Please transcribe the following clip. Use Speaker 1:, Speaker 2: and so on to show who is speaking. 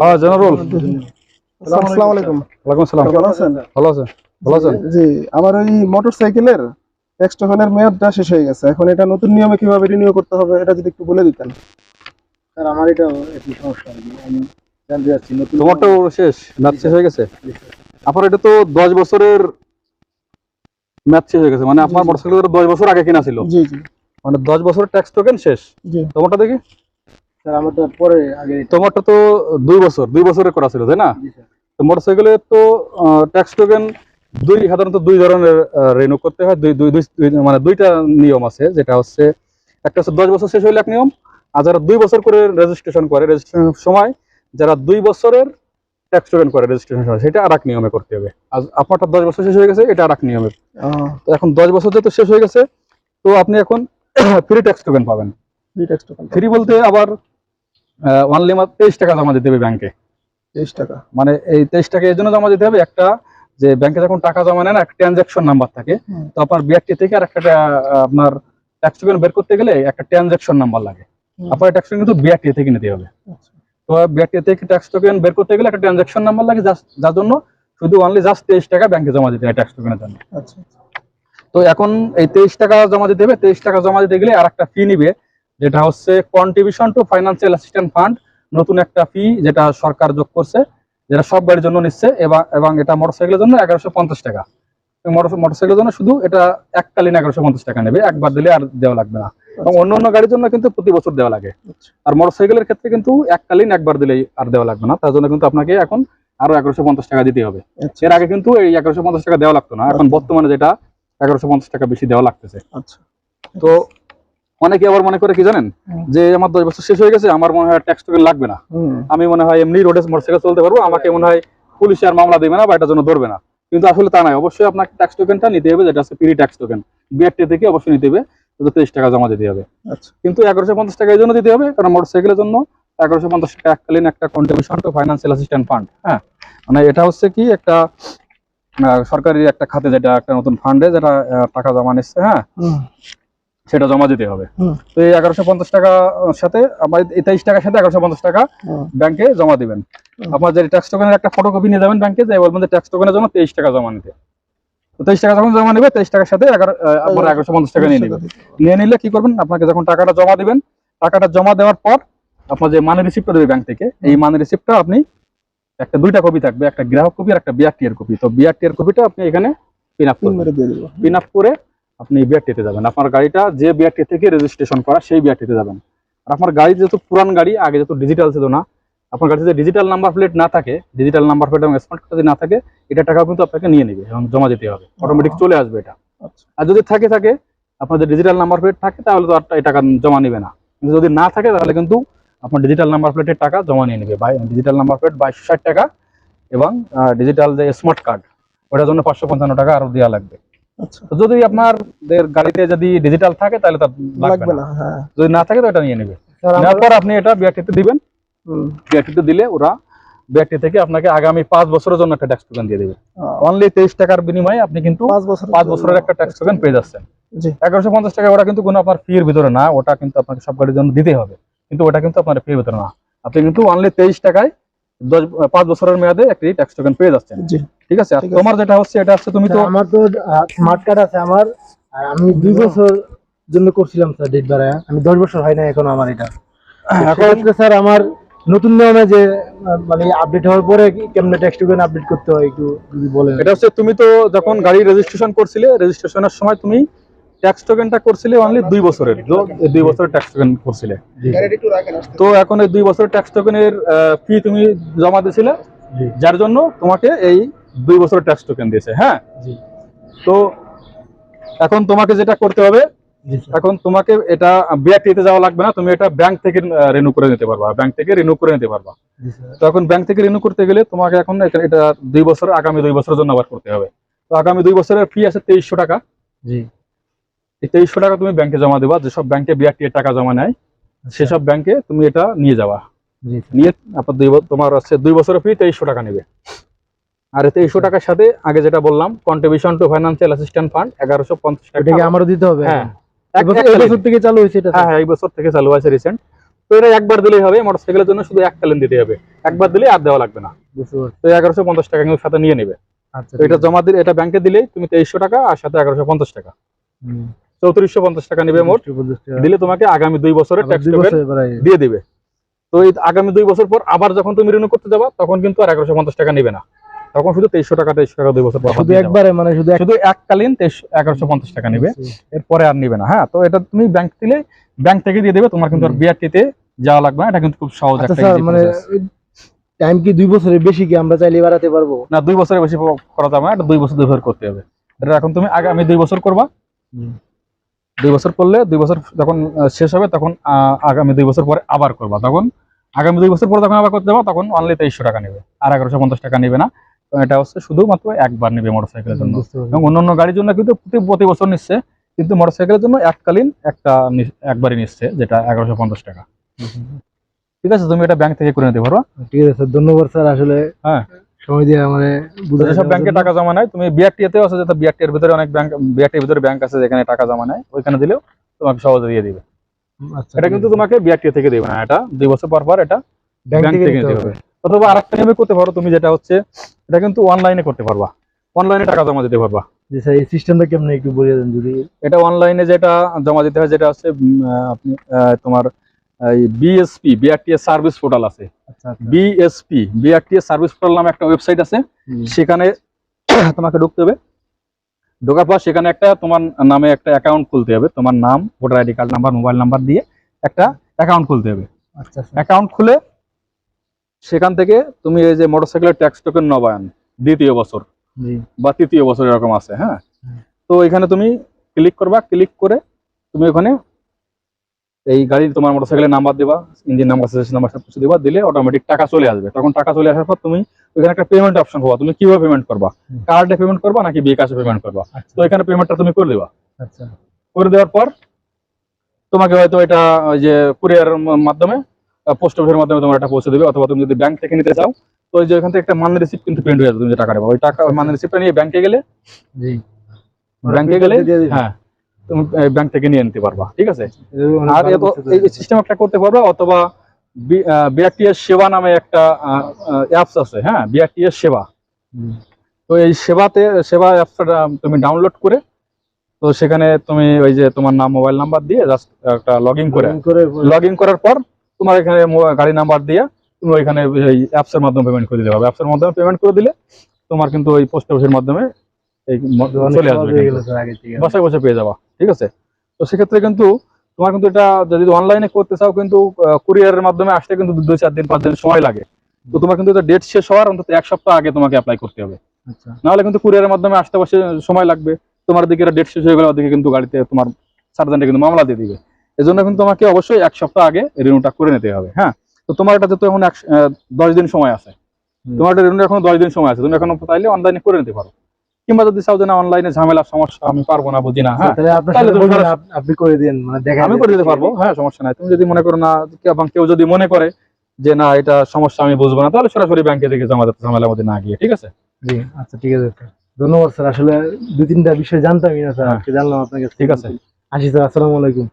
Speaker 1: হ্যাঁ জেনারেল।
Speaker 2: আসসালামু আলাইকুম।
Speaker 1: ওয়ালাইকুম আসসালাম
Speaker 2: ভালো আছেন?
Speaker 1: ভালো আছেন? ভালো আছেন?
Speaker 2: জি আমার ওই মোটরসাইকেলের ট্যাক্স মেয়াদটা শেষ হয়ে গেছে। এখন এটা নতুন নিয়মে কীভাবে রিনিউ করতে হবে এটা যদি একটু বলে দিতেন।
Speaker 3: স্যার আমার এটা একটু সমস্যা আমি জানতে চাচ্ছি নতুন
Speaker 1: তোমারটাও শেষ? ম্যাচ শেষ হয়ে গেছে? আপনার এটা তো দশ বছরের ম্যাচ শেষ হয়ে গেছে। মানে আপনার বছর আগে কিনা ছিল।
Speaker 2: জি জি।
Speaker 1: মানে দশ বছরের ট্যাক্স টোকেন শেষ।
Speaker 2: জি।
Speaker 1: তোমারটা দেখি।
Speaker 3: আমারটা পরে আগে
Speaker 1: তোমারটা তো দুই বছর দুই বছরের করা ছিল তাই না? তো মোটরসাইকেলের তো ট্যাক্স টোকেন দুই সাধারণত দুই ধরনের রেনু করতে হয়। দুই দুই মানে দুইটা নিয়ম আছে যেটা হচ্ছে একটা হচ্ছে দশ বছর শেষ হইলে এক নিয়ম আর যারা দুই বছর করে রেজিস্ট্রেশন করে রেজিস্ট্রেশনের সময় যারা দুই বছরের ট্যাক্স টোকেন করে রেজিস্ট্রেশন সময় সেটা আর এক নিয়মে করতে হবে। আর আপনারটা দশ বছর শেষ হয়ে গেছে এটা আর এক নিয়মে। তো এখন দশ বছর যেহেতু শেষ হয়ে গেছে তো আপনি এখন ফ্রি ট্যাক্স টোকেন পাবেন।
Speaker 2: জি ট্যাক্স টোকেন
Speaker 1: ফ্রি বলতে আবার অনলি মাত্র তেইশ টাকা জমা দিতে হবে ব্যাংকে
Speaker 2: তেইশ টাকা।
Speaker 1: মানে এই তেইশ টাকা এই জন্য জমা দিতে হবে একটা যে ব্যাংকে যখন টাকা জমা নেন একটা ট্রানজাকশন নাম্বার থাকে। তো আপনার বিআরটি থেকে আর একটা আপনার ট্যাক্স টোকেন বের করতে গেলে একটা ট্রানজাকশন নাম্বার লাগে। আপনার ট্যাক্স টোকেন কিন্তু বিআরটি থেকে নিতে হবে।
Speaker 2: আচ্ছা।
Speaker 1: তো বিআরটি থেকে ট্যাক্স টোকেন বের করতে গেলে একটা ট্রানজাকশন নাম্বার লাগে যার- জন্য শুধু অনলি জাস্ট তেইশ টাকা ব্যাংকে জমা দিতে হয় ট্যাক্স টোকেনের জন্য।
Speaker 2: আচ্ছা
Speaker 1: তো এখন এই তেইশ টাকা জমা দিতে হবে। তেইশ টাকা জমা দিতে গেলে আর একটা ফি নিবে। যেটা হচ্ছে contribution to financial assistant fund নতুন একটা ফি যেটা সরকার যোগ করছে যেটা সব গাড়ির জন্য নিচ্ছে এবং এটা মোটরসাইকেলের জন্য এগারোশো পঞ্চাশ টাকা। মোটরসাইকেলের জন্য শুধু এটা এককালীন এগারোশো পঞ্চাশ টাকা নেবে একবার দিলে আর দেওয়া লাগবে না। এবং অন্য অন্য গাড়ির জন্য কিন্তু প্রতি বছর দেওয়া লাগে।
Speaker 2: আচ্ছা।
Speaker 1: আর মোটরসাইকেলের ক্ষেত্রে কিন্তু এককালীন একবার দিলেই আর দেওয়া লাগবে না তার জন্য কিন্তু আপনাকে এখন আরও এগারোশো পঞ্চাশ টাকা দিতে হবে।
Speaker 2: আচ্ছা।
Speaker 1: এর আগে কিন্তু এই এগারোশো পঞ্চাশ টাকা দেওয়া লাগতো না এখন বর্তমানে যেটা এগারোশো পঞ্চাশ টাকা বেশি দেওয়া লাগতেছে।
Speaker 2: আচ্ছা।
Speaker 1: তো অনেকে আবার মনে করে কি জানেন? যে আমার দশ বছর শেষ হয়ে গেছে আমার মনে হয় ট্যাক্স টোকেন লাগবে না। আমি মনে হয় এমনি রোডে মোটরসাইকেল চলতে পারব আমাকে মনে হয় পুলিশ আর মামলা দেবে না বা এটার জন্য ধরবে না। কিন্তু আসলে তা নয় অবশ্যই আপনাকে ট্যাক্স টোকেনটা নিতে হবে যেটা হচ্ছে প্রি ট্যাক্স টোকেন বিআরটি থেকে অবশ্যই নিতে হবে তেইশ টাকা জমা দিতে হবে।
Speaker 2: আচ্ছা।
Speaker 1: কিন্তু এগারোশো পঞ্চাশ টাকা এই জন্য দিতে হবে কারণ মোটরসাইকেলের জন্য এগারোশো পঞ্চাশ টাকা এককালীন একটা contribution to financial assistant fund হ্যাঁ? মানে এটা হচ্ছে কি একটা সরকারি একটা খাতে যেটা একটা নতুন ফান্ডে যেটা টাকা জমা নিচ্ছে হ্যাঁ? সেটা জমা দিতে হবে। তো এই এগারোশো পঞ্চাশ টাকা সাথে আমার এই তেইশ টাকার সাথে এগারোশো পঞ্চাশ টাকা ব্যাংকে জমা দিবেন। আপনার যে ট্যাক্স টোকেনের একটা ফটোকপি নিয়ে যাবেন ব্যাংকে যে বলবেন যে ট্যাক্স টোকেনের জন্য তেইশ টাকা জমা নিতে। তো তেইশ টাকা যখন জমা নেবে তেইশ টাকার সাথে আপনার এগারোশো পঞ্চাশ টাকা নিয়ে নেবেন। নিয়ে নিলে কি করবেন? আপনাকে যখন টাকাটা জমা দিবেন টাকাটা জমা দেওয়ার পর আপনার যে মানি রিসিপ্টটা দেবে ব্যাংক থেকে এই মানি রিসিপ্টটা আপনি একটা দুইটা কপি থাকবে একটা গ্রাহক কপি আর একটা বিআরটি এর কপি তো বিআরটি এর কপিটা আপনি এখানে পিন আপ করবেন। পিন আপ করে আপনি বিআরটিতে যাবেন। আপনার গাড়িটা যে বিআরটি থেকে রেজিস্ট্রেশন করা সেই বিআরটিতে যাবেন। আর আপনার গাড়ি যেহেতু পুরান গাড়ি আগে যেহেতু ডিজিটাল ছিল না আপনার গাড়িতে ডিজিটাল নাম্বার প্লেট না থাকে ডিজিটাল নাম্বার প্লেট এবং স্মার্ট কার্ড যদি না থাকে এটা টাকা কিন্তু আপনাকে নিয়ে নেবে এবং জমা দিতে হবে। অটোমেটিক চলে আসবে এটা।
Speaker 2: আচ্ছা।
Speaker 1: আর যদি থাকে থাকে আপনার যে ডিজিটাল নাম্বার প্লেট থাকে তাহলে তো আর এই টাকা জমা নেবে না। কিন্তু যদি না থাকে তাহলে কিন্তু আপনার ডিজিটাল নাম্বার প্লেটের টাকা জমা নিয়ে নেবে। ডিজিটাল নাম্বার প্লেট বাইশশো ষাট টাকা এবং ডিজিটাল যে স্মার্ট কার্ড ওটার জন্য পাঁচশো পঞ্চান্ন টাকা আরও দেওয়া লাগবে।
Speaker 2: আচ্ছা
Speaker 1: যদি আপনাদের গাড়িতে যদি ডিজিটাল থাকে তাহলে তার লাগবে না।
Speaker 2: হ্যাঁ।
Speaker 1: যদি না থাকে তো এটা নিয়ে নেবে। নেওয়ার পর আপনি এটা বিআরটিতে দিবেন। বিআরটিতে দিলে ওরা বিআরটি থেকে আপনাকে আগামী পাঁচ বছরের জন্য একটা ট্যাক্স টোকেন দিয়ে দেবে। অনলি তেইশ টাকার বিনিময়ে আপনি কিন্তু
Speaker 2: পাঁচ বছর
Speaker 1: পাঁচ বছরের একটা ট্যাক্স টোকেন পেয়ে যাচ্ছেন।
Speaker 2: জি।
Speaker 1: এগারোশো পঞ্চাশ টাকা ওটা কিন্তু কোনো আপনার ফির ভিতরে না ওটা কিন্তু আপনাকে সব গাড়ির জন্য দিতে হবে। কিন্তু ওটা কিন্তু আপনার ফির ভিতরে না। আপনি কিন্তু অনলি তেইশ টাকায় পাঁচ বছরের মেয়াদে একটি ট্যাক্স টোকেন পেয়ে যাচ্ছেন। ঠিক আছে? আর তোমার যেটা হচ্ছে এটা হচ্ছে তুমি তো
Speaker 3: আমার তো স্মার্ট কার্ড আছে আমার আর আমি দুই বছর জন্য করছিলাম স্যার ডেট বাড়ায়। আমি দশ বছর হয় না এখন আমার এটা। এখন স্যার আমার নতুন নিয়মে যে মানে আপডেট হওয়ার পরে কেমনে ট্যাক্স টোকেন আপডেট করতে হয় একটু যদি বলেন।
Speaker 1: এটা হচ্ছে তুমি তো যখন গাড়ি রেজিস্ট্রেশন করছিলে রেজিস্ট্রেশনের সময় তুমি ট্যাক্স টোকেনটা করছিলে অনলি দুই বছরের দুই বছরের ট্যাক্স টোকেন করছিলে। তো এখন এই দুই বছরের ট্যাক্স টোকেনের ফি তুমি জমা দিয়েছিলে যার জন্য তোমাকে এই দুই বছরের ট্যাক্স টোকেন দিয়েছে হ্যাঁ? তো এখন তোমাকে যেটা করতে হবে এখন তোমাকে এটা বিআরটিতে যাওয়া লাগবে না তুমি এটা ব্যাংক থেকে রিনিউ করে নিতে পারবা ব্যাংক থেকে রিনিউ করে নিতে পারবা। তো এখন ব্যাংক থেকে রিনিউ করতে গেলে তোমাকে এখন এটা- এটা দুই বছর আগামী দুই বছরের জন্য আবার করতে হবে। তো আগামী দুই বছরের ফি আছে তেইশশো টাকা।
Speaker 3: জি।
Speaker 1: এই তেইশশো টাকা তুমি ব্যাংকে জমা দেবা যেসব ব্যাংকে বিআরটি এর টাকা জমা নেয় সেসব ব্যাংকে তুমি এটা নিয়ে যাওয়া নিয়ে আপনার দুই তোমার হচ্ছে দুই বছরের ফি তেইশশো টাকা নেবে। আর তেইশশো টাকার সাথে আগে যেটা বললাম contribution to financial assistant fund এগারোশো পঞ্চাশ টাকা।
Speaker 3: আমারও দিতে হবে।
Speaker 1: হ্যাঁ।
Speaker 3: এই বছর- থেকে চালু হয়েছে এটা
Speaker 1: হ্যাঁ হ্যাঁ এই বছর থেকে চালু আছে রিসেন্ট তো এটা একবার দিলেই হবে মোটরসাইকেলের জন্য শুধু এককালীন দিতে হবে। একবার দিলে আর দেওয়া লাগবে না। তো এগারোশো পঞ্চাশ টাকা কিন্তু সাথে নিয়ে নেবে।
Speaker 3: আচ্ছা
Speaker 1: এটা জমা দিলে এটা ব্যাংকে দিলেই তুমি তেইশশো টাকা আর সাথে এগারোশো পঞ্চাশ টাকা। চৌত্রিশশো পঞ্চাশ টাকা নেবে মোট। দিলে তোমাকে আগামী দুই বছরের ট্যাক্স দিয়ে দিবে। তো এই আগামী দুই বছর পর আবার যখন তুমি রিনিউ করতে যাবা তখন কিন্তু আর এগারোশো পঞ্চাশ টাকা নেবে না। তখন শুধু তেইশশো টাকা তেইশশো টাকা দুই বছর
Speaker 3: শুধু একবারে মানে শুধু
Speaker 1: শুধু এককালীন তেইশ এগারোশো পঞ্চাশ টাকা নেবে। এরপরে আর নিবে না হ্যাঁ? তো এটা তুমি ব্যাংক দিলে ব্যাংক থেকে দিয়ে দেবে তোমার কিন্তু আর বিআরটিতে যাওয়া লাগবে না। এটা কিন্তু খুব সহজ
Speaker 3: আচ্ছা
Speaker 1: একটা
Speaker 3: মানে টাইম কি দুই বছরের বেশি কি আমরা চাইলে বাড়াতে পারব?
Speaker 1: না দুই বছরের বেশি করা যাবে না। এটা দুই বছর দুই বছর করতে হবে। এটা এখন তুমি আগামী দুই বছর করবা। দুই বছর করলে দুই বছর যখন শেষ হবে তখন আগামী দুই বছর পরে আবার করবা। তখন আগামী দুই বছর পরে যখন আবার করতে যাবা তখন অনলি তেইশশো টাকা নেবে। আর এগারোশো পঞ্চাশ টাকা নেবে না। এটা হচ্ছে শুধুমাত্র একবার নেবে মোটরসাইকেলের জন্য। এবং অন্যান্য গাড়ির জন্য কিন্তু প্রতি প্রতি বছর নিচ্ছে। কিন্তু মোটরসাইকেলের জন্য এককালীন একটা একবারই নিচ্ছে যেটা এগারোশো পঞ্চাশ টাকা। ঠিক আছে তুমি এটা ব্যাংক থেকে করে নিতে পারো
Speaker 3: ঠিক আছে ধন্যবাদ স্যার আসলে
Speaker 1: হ্যাঁ।
Speaker 3: সময় দিয়ে মানে
Speaker 1: যেসব ব্যাংকে টাকা জমা নেয় তুমি বিআরটিএতেও আছে যেটা বিআরটির ভিতরে অনেক ব্যাংক বিআরটির ভিতরে ব্যাংক আছে যেখানে টাকা জমা নেয় ওইখানে দিলেও তোমাকে সহজে দিয়ে দিবে।
Speaker 3: আচ্ছা
Speaker 1: এটা কিন্তু তোমাকে থেকে দিবে না এটা দুই বছর পর পর এটা
Speaker 3: ব্যাংক থেকে নিতে হবে।
Speaker 1: অথবা আরেকটা নিয়মে করতে পারো তুমি যেটা হচ্ছে এটা কিন্তু অনলাইনে করতে পারবা। অনলাইনে টাকা জমা দিতে পারবা।
Speaker 3: যে স্যার এই সিস্টেমটা কেমন একটু বলে দেন যদি।
Speaker 1: এটা অনলাইনে যেটা জমা দিতে হয় যেটা হচ্ছে আপনি তোমার বিএসপি বিআরটিএস সার্ভিস পোর্টাল আছে।
Speaker 3: আচ্ছা আচ্ছা।
Speaker 1: বিএসপি বিআরটিএস সার্ভিস পোর্টাল নামে একটা ওয়েবসাইট আছে। সেখানে তোমাকে ঢুকতে হবে। ঢোকার পর সেখানে একটা তোমার নামে একটা অ্যাকাউন্ট খুলতে হবে। তোমার নাম voter ID card number mobile number দিয়ে একটা অ্যাকাউন্ট খুলতে হবে।
Speaker 3: আচ্ছা আচ্ছা।
Speaker 1: অ্যাকাউন্ট খুলে সেখান থেকে তুমি এই যে মোটরসাইকেলের ট্যাক্স টোকেন নবায়ন দ্বিতীয় বছর বা তৃতীয় বছর এরকম আছে হ্যাঁ? তো এখানে তুমি ক্লিক করবা। ক্লিক করে তুমি ওখানে এই গাড়ির তোমার মোটরসাইকেলের নাম্বার দিবা ইঞ্জিন নাম্বার সাজেশন নাম্বার সব কিছু দিবা দিলে অটোমেটিক টাকা চলে আসবে। তখন টাকা চলে আসার পর তুমি ওখানে একটা পেমেন্ট অপশন পাবা। তুমি কীভাবে পেমেন্ট করবা?
Speaker 3: হুম।
Speaker 1: কার্ডে পেমেন্ট করবা নাকি বিকাশে পেমেন্ট করবা?
Speaker 3: আচ্ছা।
Speaker 1: তো এখানে পেমেন্টটা তুমি করে দিবা।
Speaker 3: আচ্ছা।
Speaker 1: করে দেওয়ার পর তোমাকে হয়তো এটা ওই যে কুরিয়ার মাধ্যমে পোস্ট অফিসের মাধ্যমে তোমার এটা পৌঁছে দেবে অথবা তুমি যদি ব্যাংক থেকে নিতে চাও তো ওই যে ওখান থেকে একটা মানি রিসিপ্ট কিন্তু প্রিন্ট হয়ে যাবে তুমি যে টাকা দেবা ওই টাকা ওই মানি রিসিপ্টটা নিয়ে ব্যাংকে গেলে
Speaker 3: জি।
Speaker 1: ব্যাংকে গেলে
Speaker 3: দিয়ে দিবে।
Speaker 1: হ্যাঁ। তুমি ব্যাংক থেকে নিয়ে নিতে পারবা ঠিক আছে? আর এত এই সিস্টেম একটা করতে পারবা অথবা বিআরটিএস সেবা নামে একটা অ্যাপস আছে হ্যাঁ? বিআরটিএস সেবা। তো এই সেবাতে সেবা অ্যাপসটা তুমি ডাউনলোড করে তো সেখানে তুমি ওই যে তোমার নাম মোবাইল নাম্বার দিয়ে জাস্ট একটা লগ ইন করে লগ ইন করার পর তোমার এখানে গাড়ি নাম্বার দিয়ে তুমি ওইখানে এই অ্যাপসের মাধ্যমে পেমেন্ট করে দিতে হবে অ্যাপসের মাধ্যমে পেমেন্ট করে দিলে তোমার কিন্তু ওই পোস্ট অফিসের মাধ্যমে চলে আসবে বসে বসে পেয়ে যাবা ঠিক আছে? তো সেক্ষেত্রে কিন্তু তোমার কিন্তু এটা যদি অনলাইনে করতে চাও কিন্তু কুরিয়ারের মাধ্যমে আসতে কিন্তু দুই চার দিন পাঁচ দিন সময় লাগে। তো তোমার কিন্তু এটা ডেট শেষ হওয়ার অন্তত এক সপ্তাহ আগে তোমাকে অ্যাপ্লাই করতে হবে।
Speaker 3: আচ্ছা।
Speaker 1: নাহলে কিন্তু কুরিয়ারের মাধ্যমে আসতে বসে সময় লাগবে। তোমার দিকে ডেট শেষ হয়ে গেলে ওদিকে কিন্তু গাড়িতে তোমার সার্জেন্টে কিন্তু মামলা দিয়ে দিবে। এজন্য কিন্তু তোমাকে অবশ্যই এক সপ্তাহ আগে রিনিউটা করে নিতে হবে হ্যাঁ? তো তোমার এটাতে তো এখন এক- দশ দিন সময় আছে। তোমার রিনিউ এখন দশ দিন সময় আছে। তুমি এখন চাইলে অনলাইনে করে নিতে পারো। কিংবা যদি চাও যে না অনলাইনে ঝামেলা সমস্যা আমি পারব না বুঝি না হ্যাঁ?
Speaker 3: আপনি করে দিন মানে
Speaker 1: আমি করে দিতে পারব হ্যাঁ সমস্যা নাই। তুমি যদি মনে করো না এবং কেউ যদি মনে করে যে না এটা সমস্যা আমি বুঝব না তাহলে সরাসরি ব্যাংকে থেকে জমা দিতে ঝামেলার মধ্যে না গিয়ে ঠিক আছে?
Speaker 3: জি আচ্ছা ঠিক আছে ধন্যবাদ স্যার। আসলে দুই তিনটা বিষয় জানতামই না স্যার।
Speaker 1: হ্যাঁ।
Speaker 3: জানলাম আপনার কাছে
Speaker 1: ঠিক আছে।
Speaker 3: আসি স্যার। আসসালামু আলাইকুম।